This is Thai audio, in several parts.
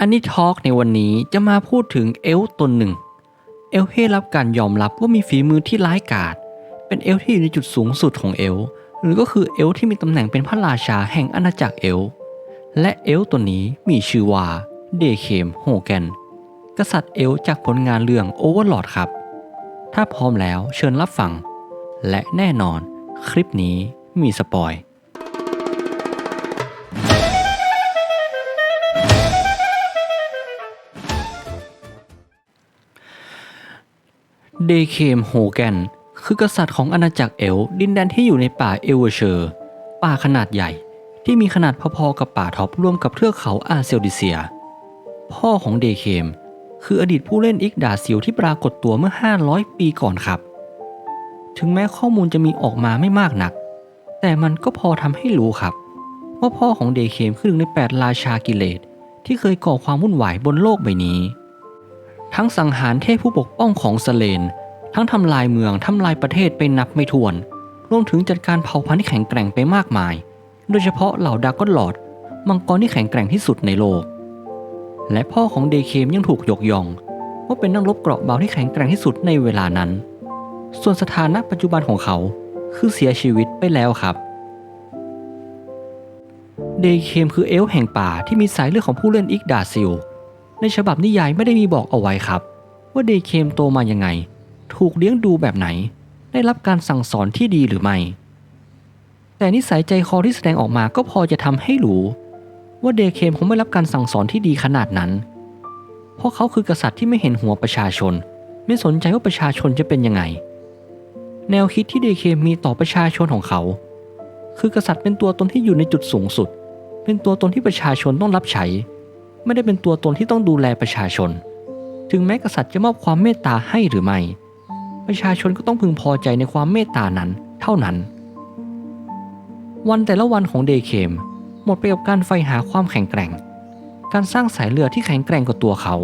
อันนี้ทอล์กในวันนี้จะมาพูดถึงเอล์ตนหนึ่ง เอลฟ์ที่รับการยอมรับว่ามีฝีมือที่ร้ายกาจเป็นเอล์ที่อยู่ในจุดสูงสุดของเอล์หรือก็คือเอล์ที่มีตำแหน่งเป็นพระราชาแห่งอาณาจักรเอล์และเอล์ตัวนี้มีชื่อว่าเดเคมโฮแกนกษัตริย์เอล์จากผลงานเรื่องโอเวอร์ลอดครับ ถ้าพร้อมแล้วเชิญรับฟัง และแน่นอนคลิปนี้มีสปอย เดเคมโฮแกนคือกษัตริย์ของอาณาจักรเอลดินแดนที่อยู่ในป่าเอลเวอร์เชอร์ ป่าขนาดใหญ่ที่มีขนาดพอๆกับป่าท็อปร่วมกับเทือกเขาอาเซลดิเซีย พ่อของเดเคม คืออดีตผู้เล่นอิกดาซิลที่ปรากฏตัวเมื่อ 500 ปีก่อนครับ ถึงแม้ข้อมูลจะมีออกมาไม่มากนัก แต่มันก็พอทำให้รู้ครับ ว่าพ่อของเดเคมคือหนึ่งในแปดราชากิเลสที่เคยก่อความวุ่นวายบนโลกใบนี้ ทั้งสังหารเทพผู้ปกป้องของสเลน ทั้งทำลายเมืองทำลายประเทศไปนับไม่ถ้วน รวมถึงจัดการเผ่าพันธุ์ที่แข็งแกร่งไปมากมาย โดยเฉพาะเหล่าดากอนลอด มังกรที่แข็งแกร่งที่สุดในโลก และพ่อของเดเคมยังถูกยกย่องว่าเป็นนักรบเกราะเบาที่แข็งแกร่งที่สุดในเวลานั้น ส่วนสถานะปัจจุบันของเขาคือเสียชีวิตไปแล้วครับเดเคมคือเอลฟ์แห่งป่าที่มีสายเลือดของผู้เล่นอิกดาซิล ในฉบับนิยายไม่ได้มีบอกเอาไว้ครับ ว่าเดเคมโตมายังไง ถูกเลี้ยงดูแบบไหน ได้รับการสั่งสอนที่ดีหรือไม่ แต่นิสัยใจคอที่แสดงออกมาก็พอจะทำให้รู้ ว่าเดเคมคงไม่รับการสั่งสอนที่ดีขนาดนั้น เพราะเขาคือกษัตริย์ที่ไม่เห็นหัวประชาชน ไม่สนใจว่าประชาชนจะเป็นยังไง แนวคิดที่เดเคมมีต่อประชาชนของเขา คือกษัตริย์เป็นตัวตนที่อยู่ในจุดสูงสุด เป็นตัวตนที่ประชาชนต้องรับใช้ ไม่ได้เป็นตัวตนที่ต้องดูแลประชาชน ถึงแม้กษัตริย์จะมอบความเมตตาให้หรือไม่ ประชาชนก็ต้องพึงพอใจในความเมตตานั้นเท่านั้น วันแต่ละวันของเดเคมหมดไปกับการใฝ่หาความแข็งแกร่ง การสร้างสายเลือดที่แข็งแกร่งกว่าตัวเขา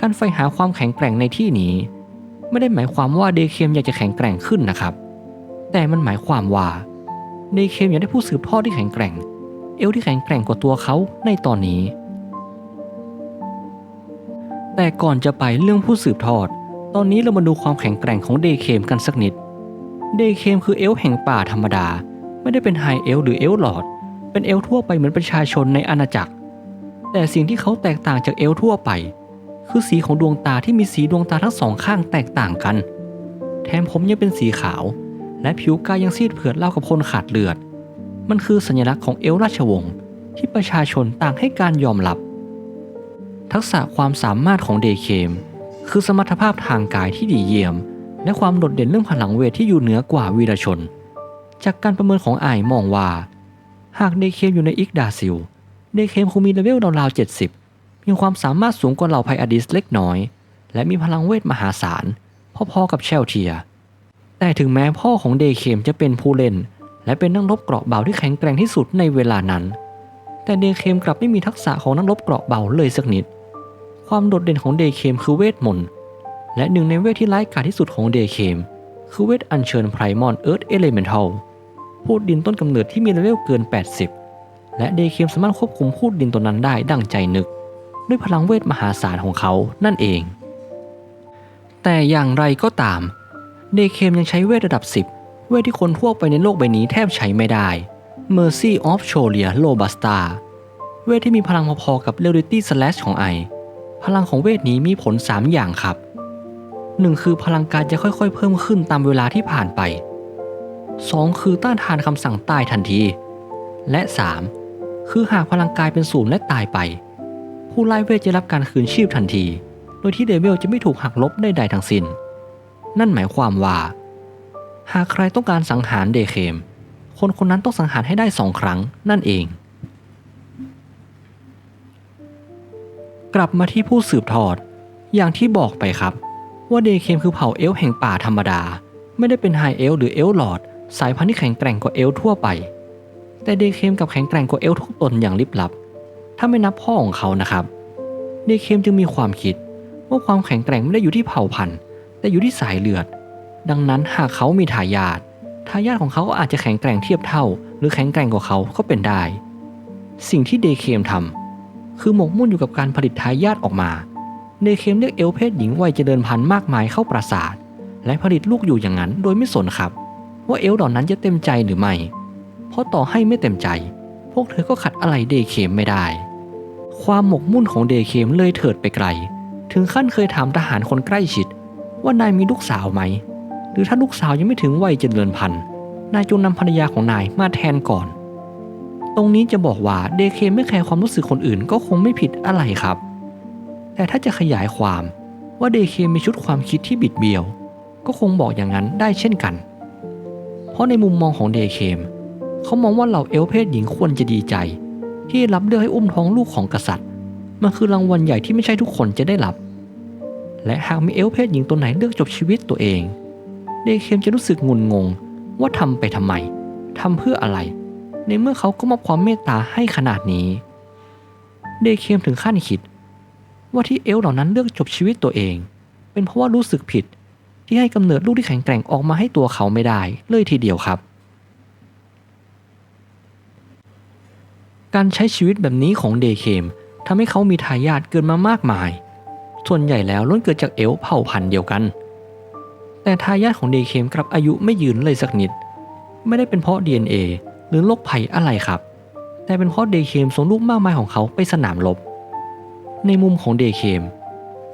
การใฝ่หาความแข็งแกร่งในที่นี้ ไม่ได้หมายความว่าเดเคมอยากจะแข็งแกร่งขึ้นนะครับ แต่มันหมายความว่าเดเคมอยากได้ผู้สืบทอดที่แข็งแกร่ง เอลที่แข็งแกร่งกว่าตัวเขาในตอนนี้ แต่ก่อนจะไปเรื่องผู้สืบทอด ตอนนี้เรามาดูความแข็งแกร่งของเดเคมกันสักนิด เดเคมคือเอลแห่งป่าธรรมดา ไม่ได้เป็นไฮเอลหรือเอลฟ์ลอร์ดเป็นเอลทั่วไปเหมือนประชาชนในอาณาจักร แต่สิ่งที่เขาแตกต่างจากเอลทั่วไป คือสีของดวงตาที่มีสีดวงตาทั้งสองข้างแตกต่างกัน แถมผมยังเป็นสีขาว และผิวกายยังซีดเผือดเล่ากับคนขาดเลือด มันคือสัญลักษณ์ของเอลราชวงศ์ที่ประชาชนต่างให้การยอมรับ ทักษะความสามารถของเดเคมคือสมรรถภาพทางกายที่ดีเยี่ยม และความโดดเด่นเรื่องพลังเวทที่อยู่เหนือกว่าวีรชน จากการประเมินของไอมองว่า หากเดเคมอยู่ในอิกดาซิล เดเคมคงมีเลเวลราวๆ70 มีความสามารถสูงกว่าเหล่าไพอดิสเล็กน้อย และมีพลังเวทมหาศาล พอๆกับเชลเทีย แต่ถึงแม้พ่อของเดเคมจะเป็นผู้เล่น และเป็นนักรบเกราะเบาที่แข็งแกร่งที่สุดในเวลานั้น แต่เดเคมกลับไม่มีทักษะของนักรบเกราะเบาเลยสักนิด ความโดดเด่นของเดเคมคือเวทมนต์ และหนึ่งในเวทที่ร้ายกาจที่สุดของเดเคมคือเวทอัญเชิญไพรมอนเอิร์ธเอเลเมนทัลพูดดินต้นกำเนิดที่มีเลเวลเกิน 80 และเดเคมสามารถควบคุมพูดดินตัวนั้นได้ดั่งใจนึก ด้วยพลังเวทมหาศาลของเขานั่นเอง แต่อย่างไรก็ตาม เดเคมยังใช้เวทระดับ 10 เวทที่คนทั่วไปในโลกใบนี้แทบใช้ไม่ได้ Mercy of c h o l i a Robusta เวทที่มีพลังพอๆกับ Reality Slash ของไอ พลังของเวทนี้มีผล 3 อย่างครับ 1. คือพลังการจะค่อยๆ เพิ่มขึ้นตามเวลาที่ผ่านไป 2. คือต้านทานคำสั่งตายทันที และ 3. คือหากพลังกายเป็นศูนย์และตายไป ผู้ไล่เวทจะรับการคืนชีพทันที โดยที่เดเวลจะไม่ถูกหักลบใดๆทั้งสิ้น นั่นหมายความว่า หากใครต้องการสังหารเดเคม คนคนนั้นต้องสังหารให้ได้สองครั้งนั่นเอง กลับมาที่ผู้สืบทอด อย่างที่บอกไปครับ ว่าเดเคมคือเผ่าเอลแห่งป่าธรรมดา ไม่ได้เป็นไฮเอลหรือเอลฟ์ลอร์ดสายพันธุ์ที่แข็งแกร่งกว่าเอลทั่วไป แต่เดเคมกับแข็งแกร่งกว่าเอลทุกตนอย่างลิบลับ ถ้าไม่นับพ่อของเขานะครับเดเคมจึงมีความคิด ว่าความแข็งแกร่งไม่ได้อยู่ที่เผ่าพันธุ์ แต่อยู่ที่สายเลือด ดังนั้นหากเขามีทายาททายาทของเขาก็อาจจะแข็งแกร่งเทียบเท่า หรือแข็งแกร่งกว่าเขาก็เป็นได้ สิ่งที่เดเคมทำ คือหมกมุ่นอยู่กับการผลิตทายาทออกมาเดเคมเรียกเอลเพศหญิงวัยเจริญพันธุ์มากมายเข้าปราสาท และผลิตลูกอยู่อย่างนั้นโดยไม่สนครับ ว่าเอลเหล่านั้นจะเต็มใจหรือไม่ เพราะต่อให้ไม่เต็มใจ พวกเธอก็ขัดอะไรเดเคมไม่ได้ ความหมกมุ่นของเดเคมเลยเถิดไปไกล ถึงขั้นเคยถามทหารคนใกล้ชิด ว่านายมีลูกสาวไหม หรือถ้าลูกสาวยังไม่ถึงวัยเจริญพันธุ์นายจงนำภรรยาของนายมาแทนก่อน ตรงนี้จะบอกว่าเดเคไม่แคร์ความรู้สึกคนอื่นก็คงไม่ผิดอะไรครับ แต่ถ้าจะขยายความว่าเดเคมีชุดความคิดที่บิดเบี้ยว ก็คงบอกอย่างนั้นได้เช่นกัน เพราะในมุมมองของเดเคมเขามองว่าเหล่าเอลเพศหญิงควรจะดีใจ ที่รับเลือกให้อุ้มท้องลูกของกษัตริย์ มันคือรางวัลใหญ่ที่ไม่ใช่ทุกคนจะได้รับ และหากมีเอลเพศหญิงตัวไหนเลือกจบชีวิตตัวเอง เดเคมจะรู้สึกงุนงงว่าทำไปทำไมทำเพื่ออะไร ในเมื่อเขาก็มอบความเมตตาให้ขนาดนี้ เดเคมถึงขั้นคิด ว่าที่เอลเหล่านั้นเลือกจบชีวิตตัวเอง เป็นเพราะว่ารู้สึกผิดที่ให้กำเนิดลูกที่แข็งแกร่งออกมาให้ตัวเขาไม่ได้เลยทีเดียวครับ การใช้ชีวิตแบบนี้ของเดเคมทำให้เขามีทายาทเกิดมามากมาย ส่วนใหญ่แล้วล้วนเกิดจากเอลเผ่าพันธุ์เดียวกัน แต่ทายาทของเดเคมกลับอายุไม่ยืนเลยสักนิด ไม่ได้เป็นเพราะ DNA หรือโรคภัยอะไรครับ แต่เป็นเพราะเดเคมส่งลูกมากมายของเขาไปสนามรบ ในมุมของเดเคม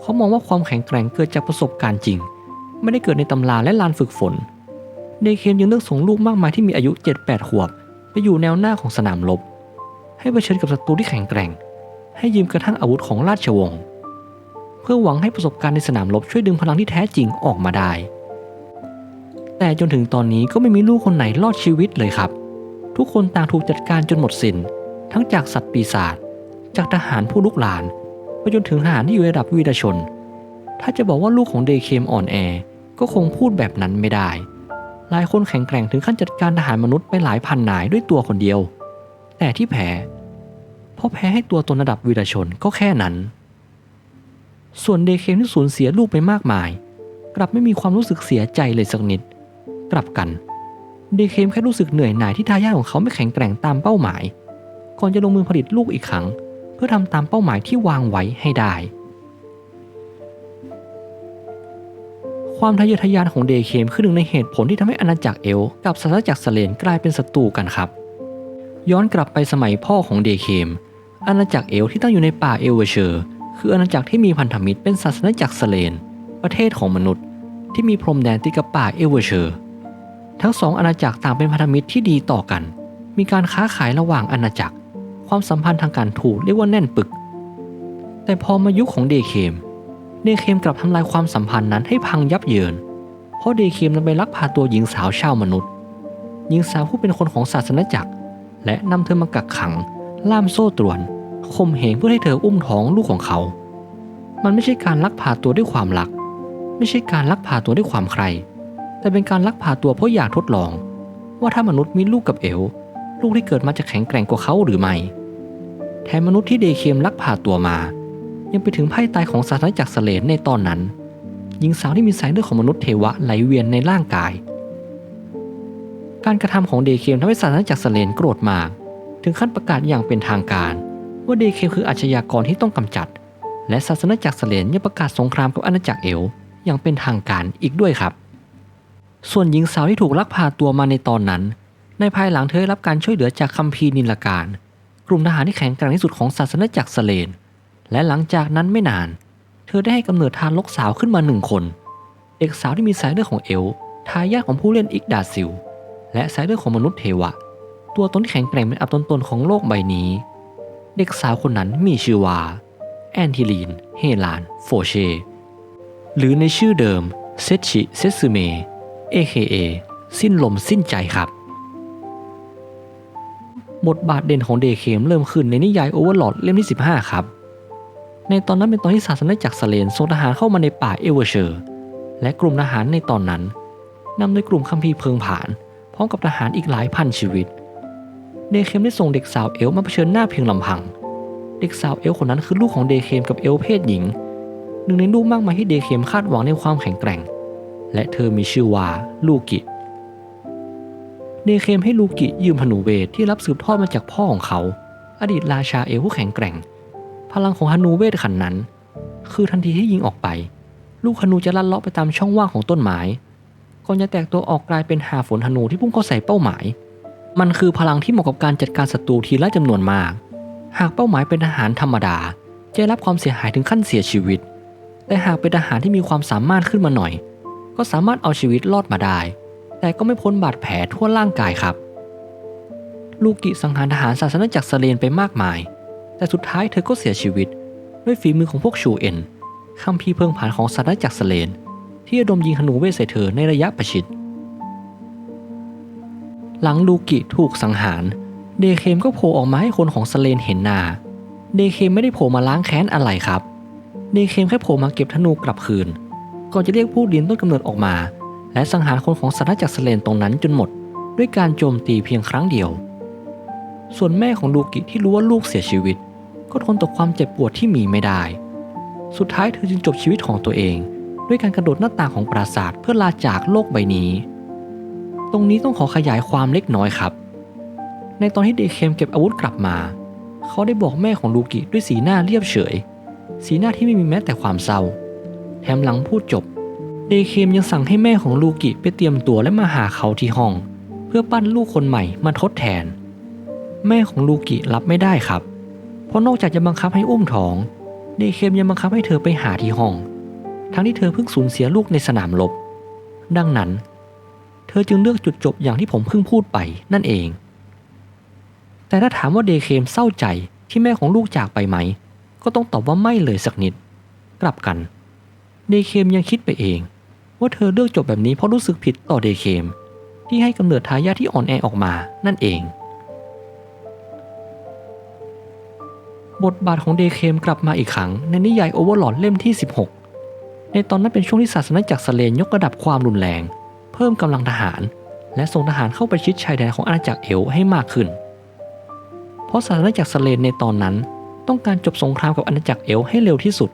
เขามองว่าความแข็งแกร่งเกิดจากประสบการณ์จริง ไม่ได้เกิดในตำราและลานฝึกฝน เดเคมยังเลือกส่งลูกมากมายที่มีอายุ 7-8 ขวบ ไปอยู่แนวหน้าของสนามรบ ให้เผชิญกับศัตรูที่แข็งแกร่ง ให้ยืมกระทั่งอาวุธของราชวงศ์เพื่อหวังให้ประสบการณ์ในสนามรบช่วยดึงพลังที่แท้จริงออกมาได้ แต่จนถึงตอนนี้ก็ไม่มีลูกคนไหนรอดชีวิตเลยครับ ทุกคนต่างถูกจัดการจนหมดสิน้น ทั้งจากสัตว์ปีศาจจากทหารผู้ลุกหลานไปจนถึงทหารที่อยู่ระดับวีรชน ถ้าจะบอกว่าลูกของเดเคมอ่อนแอ ก็คงพูดแบบนั้นไม่ได้ หลายคนแข็งแกร่งถึงขั้นจัดการทหารมนุษย์ไปหลายพันนายด้วยตัวคนเดียว แต่ที่แพ้เพราะแพ้ให้ตัวตนระดับวีรชนก็แค่นั้น ส่วนเดเคมที่สูญเสียลูกไปมากมาย กลับไม่มีความรู้สึกเสียใจเลยสักนิด กลับกัน ดเคมแค่รู้สึกเหนื่อยหน่ายที่ทายาทของเขาไม่แข็งแกร่งตามเป้าหมาย ก่อนจะลงมือผลิตลูกอีกครั้ง เพื่อทำตามเป้าหมายที่วางไว้ให้ได้ ความทะเยอทะยานของเดเคมคือหนึ่งในเหตุผลที่ทำให้อาณาจักรเอล กับศาสนาจักรสเลนกลายเป็นศัตรูกันครับ ย้อนกลับไปสมัยพ่อของเดเคมอาณาจักรเอลที่ตั้งอยู่ในป่าเอเวเชอร์ คืออาณาจักรที่มีพันธมิตรเป็นศาสนาจักรสเลน ประเทศของมนุษย์ ที่มีพรมแดนติดกับป่าเอเวเชอร์ ทั้งสองอาณาจักรต่างเป็นพันธมิตรที่ดีต่อกัน มีการค้าขายระหว่างอาณาจักร ความสัมพันธ์ทางการทูตเรียกว่าแน่นปึก แต่พอมายุคของเดเคม เดเคมกลับทำลายความสัมพันธ์นั้นให้พังยับเยิน เพราะเดเคมนำไปลักพาตัวหญิงสาวชาวมนุษย์ หญิงสาวผู้เป็นคนของศาสนาจักร และนำเธอมากักขัง ล่ามโซ่ตรวนข่มเหงเพื่อให้เธออุ้มท้องลูกของเขา มันไม่ใช่การลักพาตัวด้วยความรัก ไม่ใช่การลักพาตัวด้วยความใคร แต่เป็นการลักพาตัวเพราะอยากทดลอง ว่าถ้ามนุษย์มีลูกกับเอลลูกที่เกิดมาจะแข็งแกร่งกว่าเขาหรือไม่ แถมมนุษย์ที่เดเคมลักพาตัวมา ยังไปถึงไพ่ตายของศาสนาจักรสเลนในตอนนั้น หญิงสาวที่มีสายเลือดของมนุษย์เทวะไหลเวียนในร่างกาย การกระทำของเดเคมทำให้ศาสนาจักรสเลนโกรธมาก ถึงขั้นประกาศอย่างเป็นทางการ ว่าเดเคมคืออาชญากรที่ต้องกำจัด และศาสนาจักรสเลนยังประกาศสงครามกับอาณาจักรเอลอย่างเป็นทางการอีกด้วยครับ ส่วนหญิงสาวที่ถูกลักพาตัวมาในตอนนั้น ในภายหลังเธอได้รับการช่วยเหลือจากคัมภีร์นิลการ กลุ่มทหารที่แข็งแกร่งที่สุดของศาสนาจักรสเลน และหลังจากนั้นไม่นาน เธอได้ให้กำเนิดทารกสาวขึ้นมาหนึ่งคน เด็กสาวที่มีสายเลือดของเอลทายาทของผู้เล่นอิกดาซิล และสายเลือดของมนุษย์เทวะ ตัวตนที่แข็งแกร่งเป็นอับต้นๆของโลกใบนี้ เด็กสาวคนนั้นมีชื่อว่าแอนทิลีน เฮลาน โฟเช หรือในชื่อเดิมเซชิเซซึเม AKA สิ้นลมสิ้นใจครับบทบาทเด่นของเดเคมเริ่มขึ้นในนิยายโอเวอร์ลอดเล่มที่ 15 ครับ ในตอนนั้นเป็นตอนที่ศาสนาจักรสเลนส่งทหารเข้ามาในป่าเอเวอร์เชอร์ และกลุ่มทหารในตอนนั้นนำโดยกลุ่มคัมภีร์เพิงผาน พร้อมกับทหารอีกหลายพันชีวิต เดเคมได้ส่งเด็กสาวเอลมาเผชิญหน้าเพียงลำพัง เด็กสาวเอลคนนั้นคือลูกของเดเคมกับเอลเพศหญิง หนึ่งในลูกมากมายที่เดเคมคาดหวังในความแข็งแกร่ง และเธอมีชื่อว่าลูกิเดเคมให้ลูกิยืมพนูเวทที่รับสืบทอดมาจากพ่อของเขา อดีตราชาเอลผู้แข็งแกร่ง พลังของฮานูเวทขันนั้น คือทันทีที่ยิงออกไป ลูกฮานูจะลัดเลาะไปตามช่องว่างของต้นไม้ก่อนจะแตกตัวออกกลายเป็นหาฝนฮานูที่พุ่งเข้าใส่เป้าหมาย มันคือพลังที่เหมาะกับการจัดการศัตรูทีละจำนวนมาก หากเป้าหมายเป็นทหารธรรมดา จะรับความเสียหายถึงขั้นเสียชีวิต แต่หากเป็นทหารที่มีความสามารถขึ้นมาหน่อย ก็สามารถเอาชีวิตรอดมาได้ แต่ก็ไม่พ้นบาดแผลทั่วร่างกายครับ ลูกิสังหารทหารศาสนาจักรเซเลนไปมากมาย แต่สุดท้ายเธอก็เสียชีวิต ด้วยฝีมือของพวกชูเอ็นคัมภีร์เพิงผ่านของศาสนาจักรเซเลน ที่ระดมยิงธนูเวทใส่เธอในระยะประชิด หลังลูกิถูกสังหาร เดเคมก็โผล่ออกมาให้คนของสเลนเห็นหน้าเดเคมไม่ได้โผล่มาล้างแค้นอะไรครับ เดเคมแค่โผล่มาเก็บธนูกลับคืน ก่อนจะเรียกผู้ดินต้นกำเนิดออกมา และสังหารคนของสนาจักรสเลนตรงนั้นจนหมด ด้วยการโจมตีเพียงครั้งเดียว ส่วนแม่ของลูกิที่รู้ว่าลูกเสียชีวิต ก็ทนต่อความเจ็บปวดที่มีไม่ได้ สุดท้ายเธอจึงจบชีวิตของตัวเอง ด้วยการกระโดดหน้าต่างของปราสาทเพื่อลาจากโลกใบนี้ ตรงนี้ต้องขอขยายความเล็กน้อยครับ ในตอนที่เดเคมเก็บอาวุธกลับมา เขาได้บอกแม่ของลูกิด้วยสีหน้าเรียบเฉย สีหน้าที่ไม่มีแม้แต่ความเศร้า แถมหลังพูดจบ เดเคมยังสั่งให้แม่ของลูกิไปเตรียมตัวและมาหาเขาที่ห้อง เพื่อปั้นลูกคนใหม่มาทดแทน แม่ของลูกิรับไม่ได้ครับ เพราะนอกจากจะบังคับให้อุ้มท้อง เดเคมยังบังคับให้เธอไปหาที่ห้อง ทั้งที่เธอเพิ่งสูญเสียลูกในสนามรบ ดังนั้น เธอจึงเลือกจุดจบอย่างที่ผมเพิ่งพูดไปนั่นเอง แต่ถ้าถามว่าเดเคมเศร้าใจที่แม่ของลูกจากไปไหม ก็ต้องตอบว่าไม่เลยสักนิด กลับกัน เดเคมยังคิดไปเอง ว่าเธอเลือกจบแบบนี้เพราะรู้สึกผิดต่อเดเคม ที่ให้กำเนิดทายาทที่อ่อนแอออกมานั่นเอง บทบาทของเดเคมกลับมาอีกครั้งในนิยายโอเวอร์ลอดเล่มที่ 16 ในตอนนั้นเป็นช่วงที่ศาสนาจักรสเลนยกระดับความรุนแรง เพิ่มกำลังทหาร และส่งทหารเข้าไปชิดชายแดนของอาณาจักรเอลให้มากขึ้น เพราะศาสนาจักรสเลนในตอนนั้นต้องการจบสงครามกับอาณาจักรเอลให้เร็วที่สุด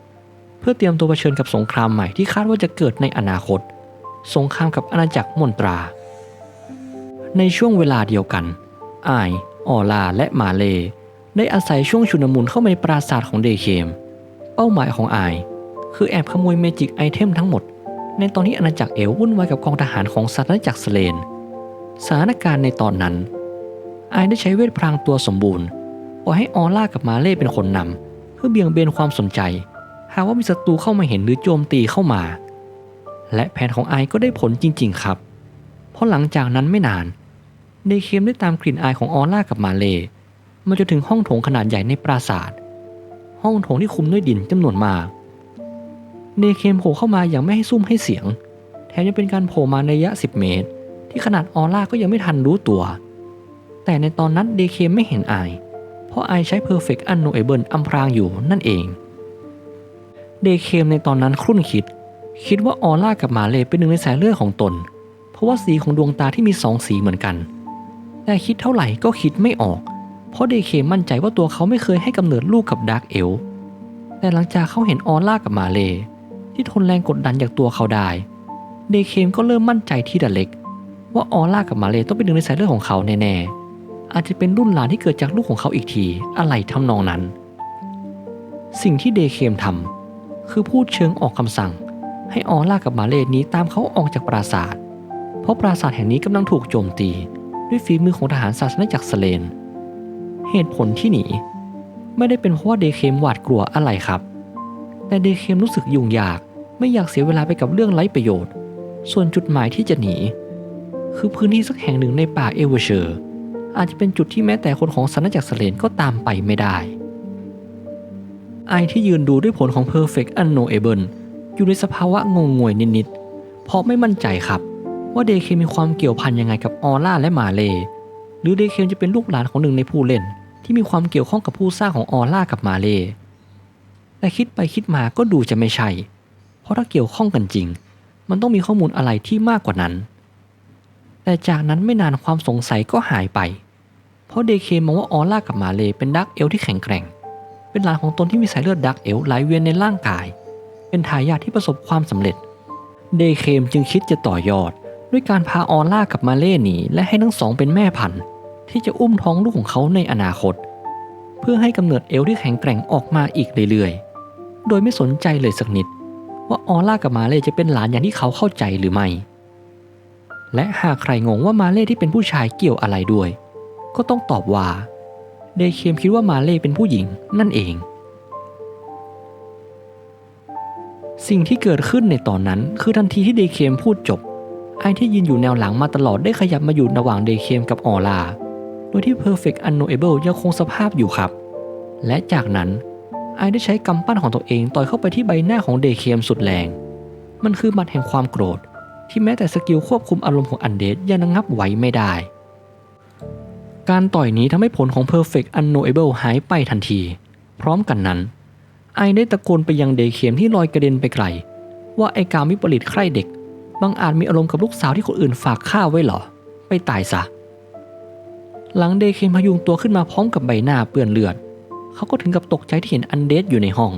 พื่อเตรียมตัวเผชิญกับสงครามใหม่ที่คาดว่าจะเกิดในอนาคต สงครามกับอาณาจักรมนตรา ในช่วงเวลาเดียวกันอายออลาและมาเล ได้อาศัยช่วงชุนมุนเข้ามาในปราสาทของเดเคม เป้าหมายของอาย คือแอบขโมยเมจิกไอเทมทั้งหมด ในตอนที่อาณาจักรเอลวุ่นวายกับกองทหารของศาสนาจักรสเลน สถานการณ์ในตอนนั้นอายได้ใช้เวทพรางตัวสมบูรณ์ปล่อยให้ออล่ากับมาเล่เป็นคนนำเพื่อเบี่ยงเบนความสนใจ หากว่ามีศัตรูเข้ามาเห็นหรือโจมตีเข้ามา และแผนของไอก็ได้ผลจริงๆครับ เพราะหลังจากนั้นไม่นาน เดเคมได้ตามกลิ่นอายของออล่ากับมาเลมาจนถึงห้องโถงขนาดใหญ่ในปราสาท ห้องโถงที่คุมด้วยดินจำนวนมาก เดเคมโผล่เข้ามาอย่างไม่ให้ซุ่มให้เสียง แถมยังเป็นการโผล่มาในระยะ 10 เมตร ที่ขนาดออล่าก็ยังไม่ทันรู้ตัว แต่ในตอนนั้นเดเคมไม่เห็นไอเพราะไอใช้ Perfect Unknowable อำพรางอยู่นั่นเอง เดเคมในตอนนั้นครุ่นคิด คิดว่าออร่ากับหมาเลเป็นหนึ่งในสายเลือดของตน เพราะว่าสีของดวงตาที่มีสองสีเหมือนกัน แต่คิดเท่าไหร่ก็คิดไม่ออก เพราะเดเคมมั่นใจว่าตัวเขาไม่เคยให้กำเนิดลูกกับดาร์กเอล แต่หลังจากเขาเห็นออร่ากับมาเล ที่ทนแรงกดดันจากตัวเขาได้ เดเคมก็เริ่มมั่นใจที่ดาเล็ก ว่าออร่ากับมาเลต้องเป็นหนึ่งในสายเลือดของเขาแน่ๆอาจจะเป็นรุ่นหลานที่เกิดจากลูกของเขาอีกที อะไรทำนองนั้น สิ่งที่เดเคมทำ คือพูดเชิงออกคำสั่ง ให้ออร่ากับมาเลหนี้ตามเขาออกจากปราสาท เพราะปราสาทแห่งนี้กำลังถูกโจมตี ด้วยฝีมือของทหารศาสนาจักรสเลน เหตุผลที่หนี ไม่ได้เป็นเพราะว่าเดเคมหวาดกลัวอะไรครับ แต่เดเคมรู้สึกยุ่งยากไม่อยากเสียเวลาไปกับเรื่องไร้ประโยชน์ ส่วนจุดหมายที่จะหนี คือพื้นที่สักแห่งหนึ่งในป่าเอเวอร์เชอร์ อาจจะเป็นจุดที่แม้แต่คนของศาสนาจักรสเลนก็ตามไปไม่ได้ ไอที่ยืนดูด้วยผลของ Perfect Unknowable อยู่ในสภาวะงงงวยนิดๆ เพราะไม่มั่นใจครับ ว่าเดเคมีความเกี่ยวพันยังไงกับออร่าและมาเล หรือเดเคจะเป็นลูกหลานของหนึ่งในผู้เล่น ที่มีความเกี่ยวข้องกับผู้สร้างของออร่ากับมาเล แต่คิดไปคิดมาก็ดูจะไม่ใช่ เพราะถ้าเกี่ยวข้องกันจริง มันต้องมีข้อมูลอะไรที่มากกว่านั้น แต่จากนั้นไม่นานความสงสัยก็หายไป เพราะเดเคมองว่าออร่ากับมาเลเป็นดักเอลที่แข็งแกร่ง เป็นหลานของตนที่มีสายเลือดดักเอลไหลเวียนในร่างกาย เป็นทายาทที่ประสบความสำเร็จ เดเคมจึงคิดจะต่อยอด ด้วยการพาออร่ากับมาเล่หนีและให้ทั้งสองเป็นแม่พันธุ์ ที่จะอุ้มท้องลูกของเขาในอนาคต เพื่อให้กำเนิดเอลที่แข็งแกร่งออกมาอีกเรื่อยๆ โดยไม่สนใจเลยสักนิด ว่าออร่ากับมาเล่จะเป็นหลานอย่างที่เขาเข้าใจหรือไม่ และหากใครงงว่ามาเล่ที่เป็นผู้ชายเกี่ยวอะไรด้วย ก็ต้องตอบว่า เดเคมคิดว่ามาเล่เป็นผู้หญิงนั่นเอง สิ่งที่เกิดขึ้นในตอนนั้นคือทันทีที่เดเคมพูดจบ ไอที่ยืนอยู่แนวหลังมาตลอดได้ขยับมาอยู่ระหว่างเดเคมกับออร่าโดยที่ Perfect Unknowable ยังคงสภาพอยู่ครับ และจากนั้นไอได้ใช้กำปั้นของตัวเองต่อยเข้าไปที่ใบหน้าของเดเคมสุดแรง มันคือหมัดแห่งความโกรธ ที่แม้แต่สกิลควบคุมอารมณ์ของอันเดดยังระงับไว้ไม่ได้ การต่อยนี้ทำให้ผลของ Perfect Unknowable หายไปทันที พร้อมกันนั้น ไอได้ตะโกนไปยังเดเคมที่ลอยกระเด็นไปไกล ว่าไอการวิปริตใคร่เด็กบางอาจมีอารมณ์กับลูกสาวที่คนอื่นฝากข้าไว้หรอ ไปตายซะ หลังเดเคนพยุงตัวขึ้นมาพร้อมกับใบหน้าเปื้อนเลือด เขาก็ถึงกับตกใจที่เห็นอันเดสอยู่ในห้อง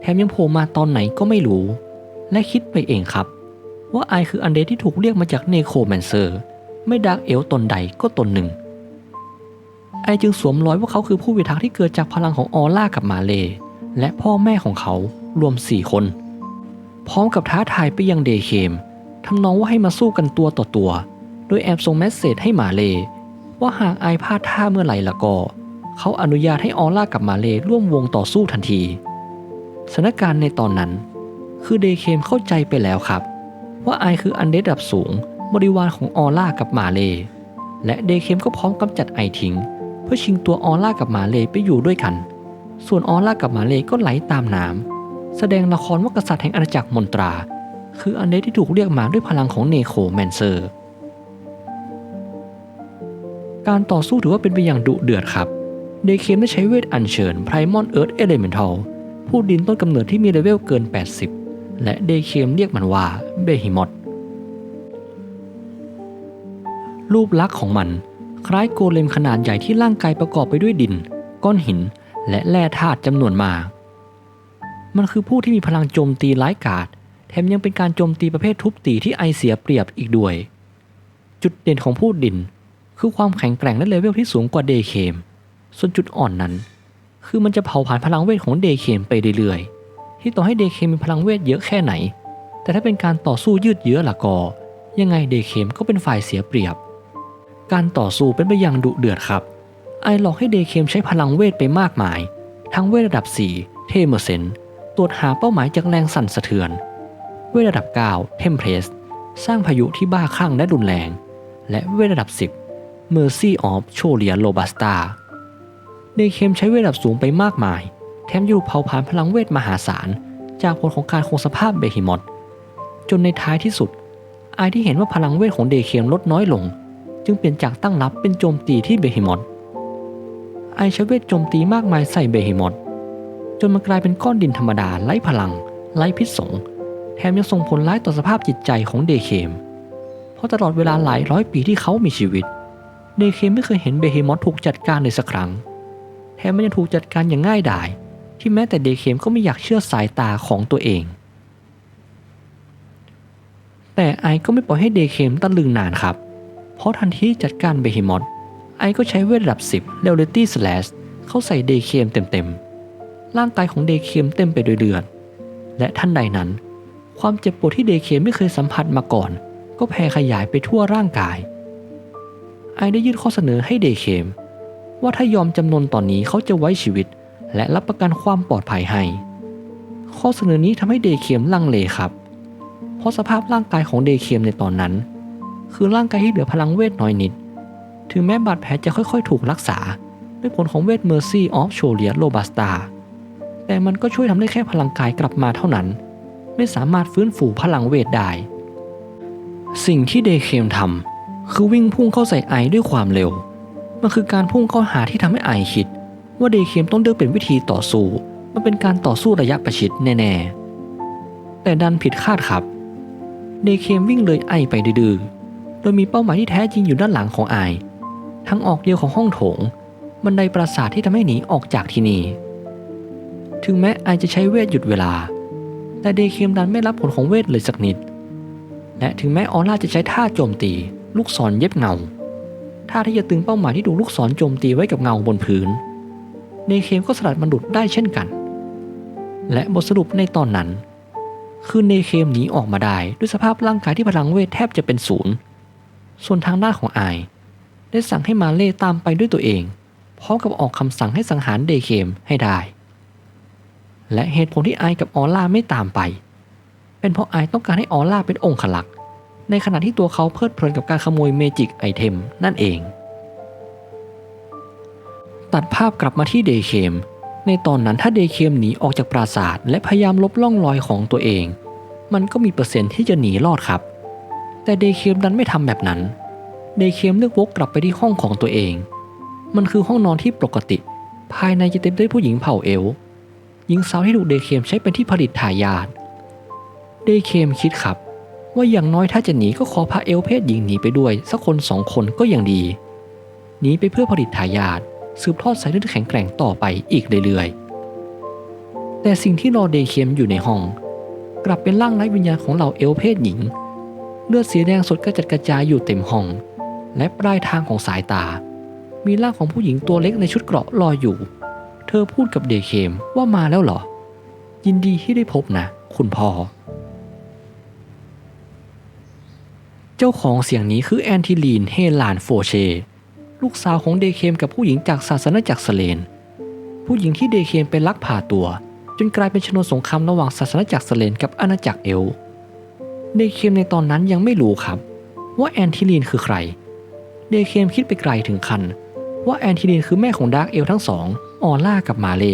แถมยังโผล่มาตอนไหนก็ไม่รู้ และคิดไปเองครับ ว่าไอคืออันเดสที่ถูกเรียกมาจากเนโครแมนเซอร์ ไม่ดักเอลตนใดก็ตนหนึ่ง ไอจึงสวมรอยว่าเขาคือผู้พิทักษ์ที่เกิดจากพลังของออร่ากับมาเล และพ่อแม่ของเขารวมสี่คน พร้อมกับท้าทายไปยังเดเคมทำนองว่าให้มาสู้กันตัวต่อตัว โดยแอบส่งเมสเซจให้มาเล ว่าหากไอพลาดท่าเมื่อไหร่ละก็ เขาอนุญาตให้ออร่ากับมาเลร่วมวงต่อสู้ทันทีสถานการณ์ในตอนนั้น คือเดเคมเข้าใจไปแล้วครับ ว่าไอคืออันเดดดับสูงบริวารของออร่ากับมาเล และเดเคมก็พร้อมกำจัดไอทิ้ง พื่อชิงตัวออร่ากับหมาเลไปอยู่ด้วยกัน ส่วนออร่ากับหมาเลก็ไหลตามน้ำแสดงละครว่ากษัตริย์แห่งอาณาจักรมนตรา คืออันเดที่ถูกเรียกมาด้วยพลังของเนโคแมนเซอร์ การต่อสู้ถือว่าเป็นไปอย่างดุเดือดครับเดเคมได้ใช้เวทอัญเชิญไพรมอนเอิร์ธเอเลเมนทัลผู้ดินต้นกำเนิดที่มีเลเวลเกิน 80 และเดเคมเรียกมันว่าเบฮิมอตรูปลักษณ์ของมัน คล้ายโกเลมขนาดใหญ่ที่ร่างกายประกอบไปด้วยดิน ก้อนหิน และแร่ธาตุจำนวนมากมันคือผู้ที่มีพลังโจมตีร้ายกาจแถมยังเป็นการโจมตีประเภททุบตีที่ไอเสียเปรียบอีกด้วย จุดเด่นของผู้ดิน คือความแข็งแกร่งและเลเวลที่สูงกว่าเดเคม ส่วนจุดอ่อนนั้น คือมันจะเผาผลาญพลังเวทของเดเคมไปเรื่อยๆ ที่ต่อให้เดเคมมีพลังเวทเยอะแค่ไหน แต่ถ้าเป็นการต่อสู้ยืดเยื้อละก็ยังไงเดเคมก็เป็นฝ่ายเสียเปรียบ การต่อสู้เป็นไปอย่างดุเดือดครับ ไอหลอกให้เดเคมใช้พลังเวทไปมากมาย ทั้งเวทระดับ 4 เทเมอร์เซนตรวจหาเป้าหมายจากแรงสั่นสะเทือน เวทระดับ 9 เทมเพลสสร้างพายุที่บ้าคลั่งและรุนแรง และเวทระดับ 10 Mercy of c h o l i a Robusta เดเคมใช้เวทระดับสูงไปมากมาย แถมยังถูกเผาผลาญพลังเวทมหาศาล จากผลของการคงสภาพเบฮิมอตจนในท้ายที่สุด ไอที่เห็นว่าพลังเวทของเดเคมลดน้อยลง จึงเปลี่ยนจากตั้งรับเป็นโจมตีที่เบฮิมอตไอชเวทโจมตีมากมายใส่เบฮิมอตจนมันกลายเป็นก้อนดินธรรมดาไร้พลัง ไร้พิษสงแถมยังส่งผลร้ายต่อสภาพจิตใจของเดเคม เพราะตลอดเวลาหลายร้อยปีที่เขามีชีวิต เดเคมไม่เคยเห็นเบเฮมอสถูกจัดการเลยสักครั้ง แถมมันยังถูกจัดการอย่างง่ายดาย ที่แม้แต่เดเคมก็ไม่อยากเชื่อสายตาของตัวเอง แต่ไอก็ไม่ปล่อยให้เดเคมตะลึงนานครับ เพราะทันทีจัดการเบเฮมอสไอก็ใช้เวทระดับ 10 Reality Slash เข้าใส่เดเคมเต็มๆ ร่างกายของเดเคมเต็มไปด้วยเลือด และท่านใดนั้น ความเจ็บปวดที่เดเคมไม่เคยสัมผัสมาก่อน ก็แผ่ขยายไปทั่วร่างกาย ไอได้ยื่นข้อเสนอให้เดเคมว่าถ้ายอมจำนนตอนนี้เขาจะไว้ชีวิต และรับประกันความปลอดภัยให้ ข้อเสนอนี้ทำให้เดเคมลังเลครับ เพราะสภาพร่างกายของเดเคมในตอนนั้น คือร่างกายที่เหลือพลังเวทน้อยนิด ถึงแม้บาดแผลจะค่อยๆ ถูกรักษา ด้วยผลของเวท Mercy of c h o l i a Robusta แต่มันก็ช่วยทำได้แค่พลังกายกลับมาเท่านั้น ไม่สามารถฟื้นฟูพลังเวทได้ สิ่งที่เดเคมทำคือวิ่งพุ่งเข้าใส่ไอด้วยความเร็ว มันคือการพุ่งเข้าหาที่ทำให้ไอคิด ว่าเดเคมต้องเลือกเป็นวิธีต่อสู้ มันเป็นการต่อสู้ระยะประชิดแน่ๆ แต่ดันผิดคาดครับ เดเคมวิ่งเลยไอไปดื้อ โดยมีเป้าหมายที่แท้จริงอยู่ด้านหลังของไอทางออกเดียวของห้องโถง บันไดปราสาทที่ทำให้หนีออกจากที่นี่ถึงแม้ไอจะใช้เวทหยุดเวลา แต่เดเคมดันไม่รับผลของเวทเลยสักนิด และถึงแม้ออร่าจะใช้ท่าโจมตี ลูกศรเย็บเงาท่าที่จะตึงเป้าหมายที่ถูลูกศรโจมตีไว้กับเงาบนพื้น เดเคมก็สลัดมันหลุดได้เช่นกัน และบทสรุปในตอนนั้น คือเนเคมหนีออกมาได้ด้วยสภาพร่างกายที่พลังเวทแทบจะเป็นศูนย์ ส่วนทางด้านของไอาย ได้สั่งให้มาเล่ตามไปด้วยตัวเอง พร้อมกับออกคำสั่งให้สังหารเดเคมให้ได้ และเหตุผลที่ไอายกับออล่าไม่ตามไป เป็นเพราะไอายต้องการให้ออล่าเป็นองค์ขลัก ในขณะที่ตัวเขาเพลิดเพลินกับการขโมยเมจิกไอเทมนั่นเอง ตัดภาพกลับมาที่เดเคมในตอนนั้นถ้าเดเคมหนีออกจากปราสาทและพยายามลบล่องรอยของตัวเอง มันก็มีเปอร์เซ็นต์ที่จะหนีรอดครับ แต่เดเคมดันไม่ทำแบบนั้น เดเคมเลือกวกกลับไปที่ห้องของตัวเอง มันคือห้องนอนที่ปกติ ภายในจะเต็มด้วยผู้หญิงเผ่าเอลหญิงสาวที่ถูกเดเคมใช้เป็นที่ผลิตทายาทเดเคมคิดครับ ว่าอย่างน้อยถ้าจะหนีก็ขอพาเอลเพศหญิงหนีไปด้วย สักคนสองคนก็ยังดีหนีไปเพื่อผลิตทายาทสืบทอดสายเลือดแข็งแกร่งต่อไปอีกเรื่อยๆแต่สิ่งที่รอเดเคมอยู่ในห้อง กลับเป็นร่างไร้วิญญาณของเหล่าเอลเพศหญิง เลือดสีแดงสดกระจัดกระจายอยู่เต็มห้อง และปลายทางของสายตา มีร่างของผู้หญิงตัวเล็กในชุดเกราะลอยอยู่ เธอพูดกับเดเคมว่ามาแล้วเหรอ ยินดีที่ได้พบนะ คุณพ่อ เจ้าของเสียงนี้คือแอนทิลีนเฮลานโฟเช ลูกสาวของเดเคมกับผู้หญิงจากศาสนาจักรสเลน ผู้หญิงที่เดเคมเป็นลักพาตัว จนกลายเป็นชนวนสงครามระหว่างศาสนาจักรสเลนกับอาณาจักรเอล เดเคมในตอนนั้นยังไม่รู้ครับ ว่าแอนทิลีนคือใคร เดเคมคิดไปไกลถึงคัน ว่าแอนทิลีนคือแม่ของดาร์กเอลทั้งสองออล่ากับมาเล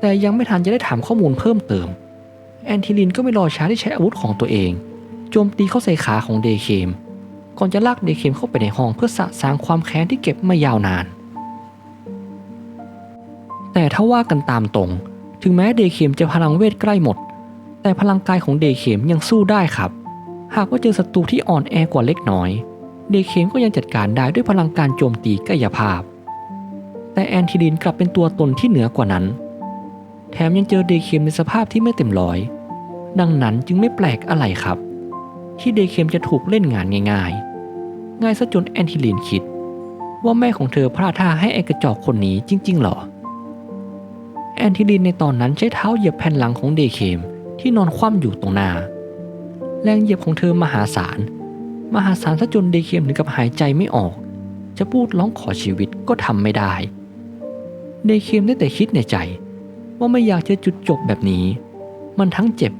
แต่ยังไม่ทันจะได้ถามข้อมูลเพิ่มเติม แอนทิลีนก็ไม่รอช้าที่ใช้อาวุธของตัวเอง โจมตีเข้าใส่ขาของเดเคม ก่อนจะลากเดเคมเข้าไปในห้องเพื่อสะสางความแค้นที่เก็บมายาวนาน แต่ถ้าว่ากันตามตรง ถึงแม้เดเคมจะพลังเวทใกล้หมด แต่พลังกายของเดเคมยังสู้ได้ครับ หากว่าเจอศัตรูที่อ่อนแอกว่าเล็กน้อย เดเคมก็ยังจัดการได้ด้วยพลังการโจมตีกายภาพ แต่แอนทิลินกลับเป็นตัวตนที่เหนือกว่านั้น แถมยังเจอเดเคมในสภาพที่ไม่เต็มร้อย ดังนั้นจึงไม่แปลกอะไรครับ ที่เดเคมจะถูกเล่นงานง่าย ๆ ง่ายซะจนแอนทิลินคิด ว่าแม่ของเธอพลาดท่าให้ไอกระจอกคนนี้จริงๆเหรอแอนทิลินในตอนนั้นใช้เท้าเหยียบแผ่นหลังของเดเคม ที่นอนคว่ำอยู่ตรงหน้าแรงเหยียบของเธอมหาศาล มหาศาลซะจนเดเคมถึงกับหายใจไม่ออก จะพูดร้องขอชีวิตก็ทำไม่ได้ เดเคมได้แต่คิดในใจ ว่าไม่อยากจอจุดจบแบบนี้ มันทั้งเจ็บ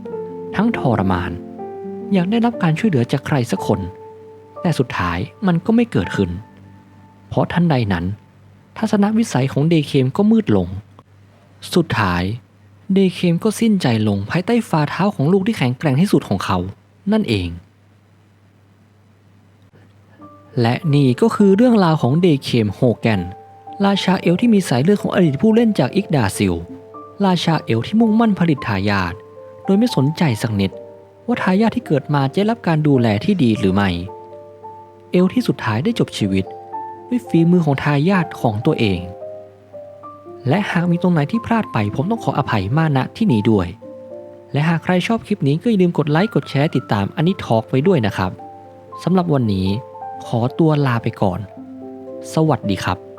ทั้งทรมาน อยากได้รับการช่วยเหลือจากใครสักคน แต่สุดท้ายมันก็ไม่เกิดขึ้น เพราะทันใดนั้น ทัศนวิสัยของเดเคมก็มืดลง สุดท้าย เดเคมก็สิ้นใจลงภายใต้ฝ่าเท้าของลูกที่แข็งแกร่งที่สุดของเขา นั่นเอง และนี่ก็คือเรื่องราวของเดเคมโฮแกนราชาเอลที่มีสายเลือดของอดีตผู้เล่นจากอิกดาซิล ราชาเอลที่มุ่งมั่นผลิตทายาทโดยไม่สนใจสักนิด ว่าทายาทที่เกิดมาจะได้รับการดูแลที่ดีหรือไม่ เอลที่สุดท้ายได้จบชีวิต ด้วยฝีมือของทายาทของตัวเอง และหากมีตรงไหนที่พลาดไป ผมต้องขออภัยมาณที่นี้ด้วย และหากใครชอบคลิปนี้ก็อย่าลืมกดไลค์กดแชร์ติดตามอันนี้ทอกไว้ด้วยนะครับสำหรับวันนี้ขอตัวลาไปก่อน สวัสดีครับ